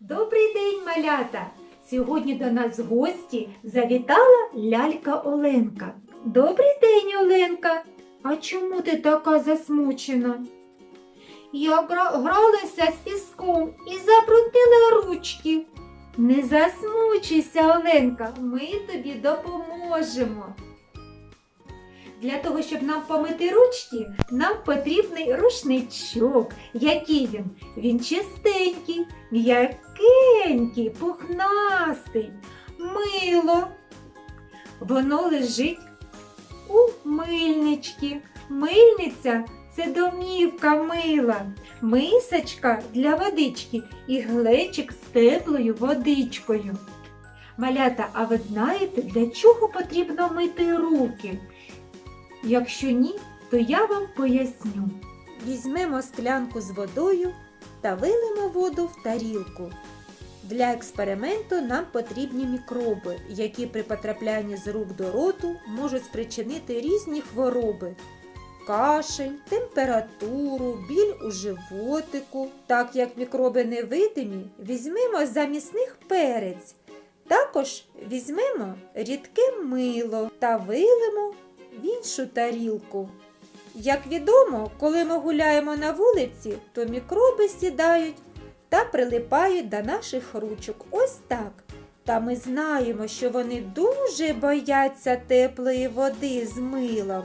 Добрий день, малята! Сьогодні до нас в гості завітала лялька Оленка. Добрий день, Оленка! А чому ти така засмучена? Я гралася з піском і забруднила ручки. Не засмучуйся, Оленка, ми тобі допоможемо. Для того, щоб нам помити ручки, нам потрібний рушничок. Який він? Він чистенький, м'якенький, пухнастий, мило. Воно лежить у мильничці. Мильниця це домівка мила, мисочка для водички і глечик з теплою водичкою. Малята, а ви знаєте, для чого потрібно мити руки? Якщо ні, то я вам поясню. Візьмемо склянку з водою та вилимо воду в тарілку. Для експерименту нам потрібні мікроби, які при потраплянні з рук до роту можуть спричинити різні хвороби. Кашель, температуру, біль у животику. Так як мікроби невидимі, візьмемо замість них перець. Також візьмемо рідке мило та вилимо в іншу тарілку. Як відомо, коли ми гуляємо на вулиці, то мікроби сідають та прилипають до наших ручок. Ось так. Та ми знаємо, що вони дуже бояться теплої води з милом.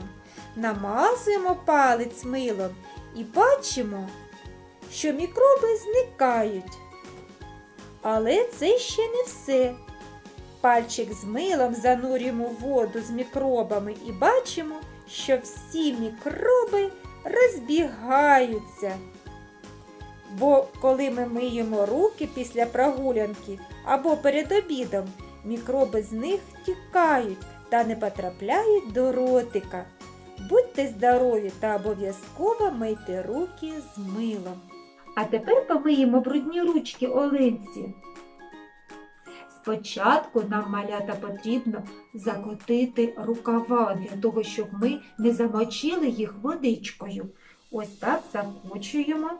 Намазуємо палець милом і бачимо, що мікроби зникають. Але це ще не все. Пальчик з милом занурюємо в воду з мікробами і бачимо, що всі мікроби розбігаються. Бо коли ми миємо руки після прогулянки або перед обідом, мікроби з них тікають та не потрапляють до ротика. Будьте здорові та обов'язково мийте руки з милом. А тепер помиємо брудні ручки Оленці. Спочатку нам малята потрібно закотити рукава для того, щоб ми не замочили їх водичкою. Ось так закочуємо.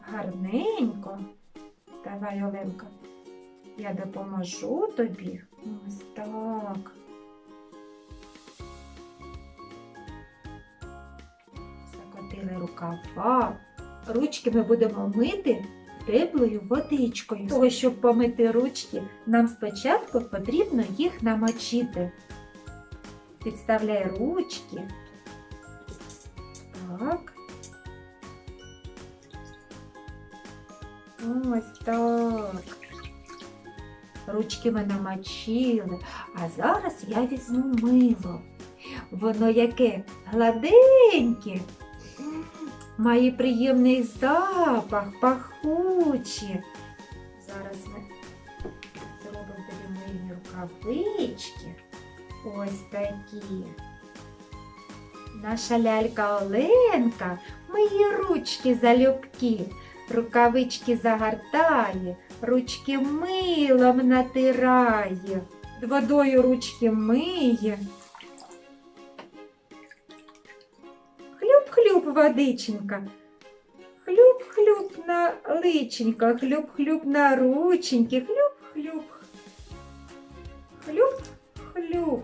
Гарненько. Давай, Оленка, я допоможу тобі. Ось так. Закотили рукава. Ручки ми будемо мити теплою водичкою. Для того, щоб помити ручки, нам спочатку потрібно їх намочити. Підставляй ручки. Так. Ось так. Ручки ми намочили, а зараз я візьму мило. Воно яке гладеньке, має приємний запах, пахуче. Зараз ми зробимо тобі мильні рукавички. Ось такі. Наша лялька Оленка миє ручки залюбки, рукавички загортає, ручки милом натирає, водою ручки миє. Хлюп-хлюп, водиченька. Хлюп-хлюп на личенька, хлюп-хлюп на рученьки, хлюп-хлюп. Хлюп-хлюп.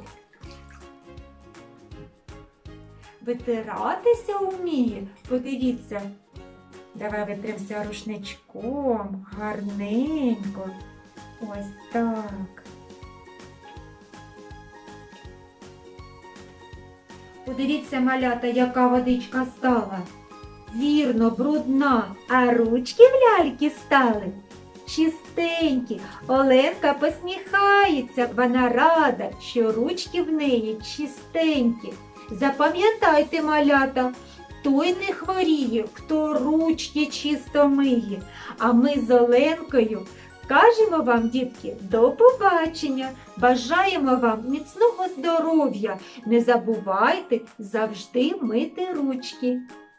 Витиратися вміє. Подивіться. Давай витримся рушничком. Гарненько. Ось так. Подивіться, малята, яка водичка стала. Вірно, брудна, а ручки в ляльки стали. Чистенькі, Оленка посміхається, вона рада, що ручки в неї чистенькі. Запам'ятайте, малята, той не хворіє, хто ручки чисто миє. А ми з Оленкою кажемо вам, дітки, до побачення. Бажаємо вам міцного здоров'я. Не забувайте завжди мити ручки.